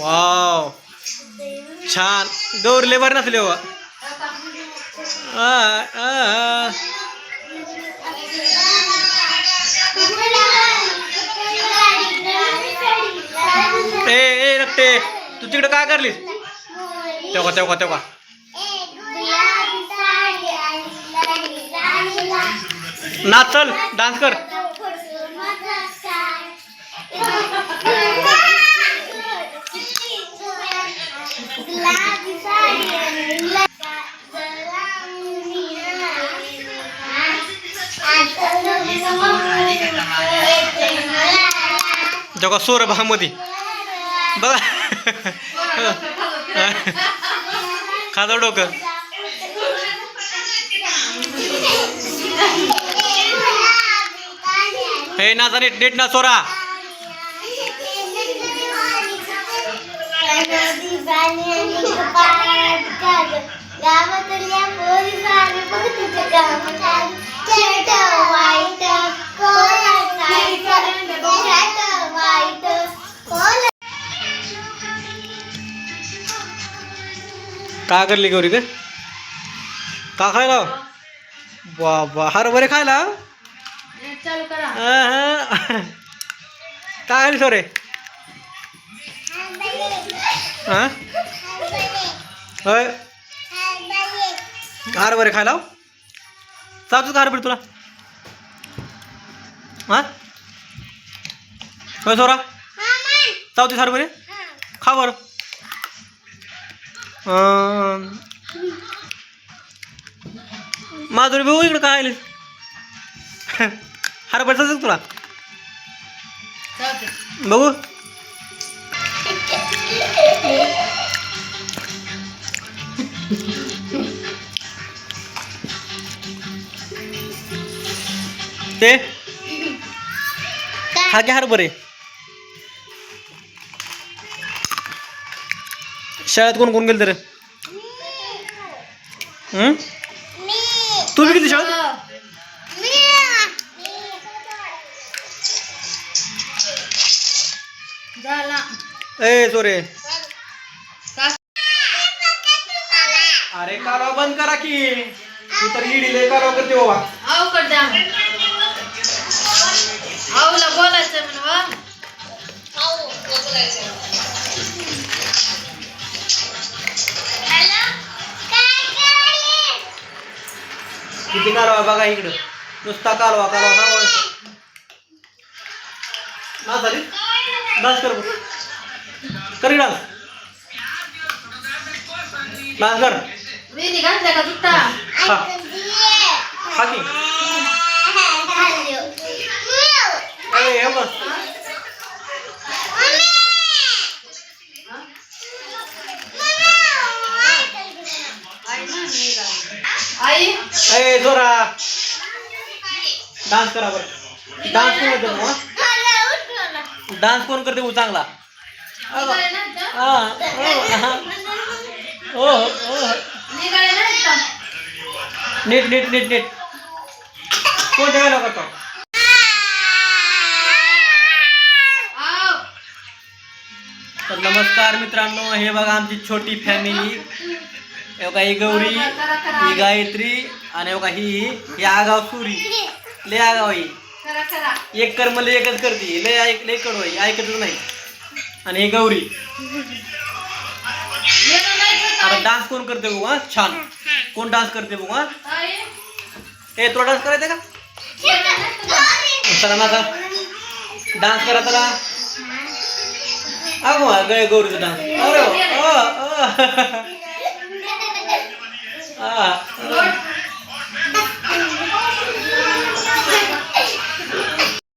Wow. छान. गौरले बरं नसले हो. ए ए रक्ते तू तिकडे काय करलीस? तेव्हा तेव्हा तेव्हा. नाच चल डान्स कर. जगा सोरमध्ये बघा. खाजव डोकं. हे नाचा नीट नीट ना सोरा का करली गौरी ग? का खायला? बाबा हरभरे खायला? चालू करा. अहं. काय खाली सोरे? हा? होय. हरभरे खायला चालतो का हरभरे तुला. हा? होय सोरा. चावतीस हरभरे. खा बरं. माधुरी भाऊ इकडं काय आलीस? हरभरे चालतं तुला? बघू. ते हा घ्या हरभरे? शाळेत कोण कोण गेलं तर हं? तू बी गेली शाळेत? ए सोरे. अरे कारवा बंद करा की. तू तर इडीले कारवा करते बाबा. आऊ आऊला बोलायचं म्हणवा किती कालवा बघा इकडं. नुसता कालवा कालवा ना झाली? डान्स कर. कर डान्स? डान्स कर. हा. हा की ए हे बघ आई ए जोरा. डान्स करा बरं. डान्स कोण करतो मग डान्स कोण करते भाऊ चांगला? हा हो, हा. ओ ओ नीट नीट नीट नीट. कोण ठेवायला करतो तर नमस्कार मित्रांनो हे बघा आमची छोटी फॅमिली हे बघा ही गौरी ही गायत्री आणि बघा ही ही आगाव सुरी. लय आगाव ही. एक कर मला एकच करते. लय ऐक लय कडू आहे. ऐकतच नाही. आणि ही गौरी. आता आई. डान्स कोण करते बघू हा? छान. कोण डान्स करते बघू हा? ए तुला डान्स करायचा का. चला ना डान्स करा चला. अगो गौरीचा डान्स. अरे Ah, ah.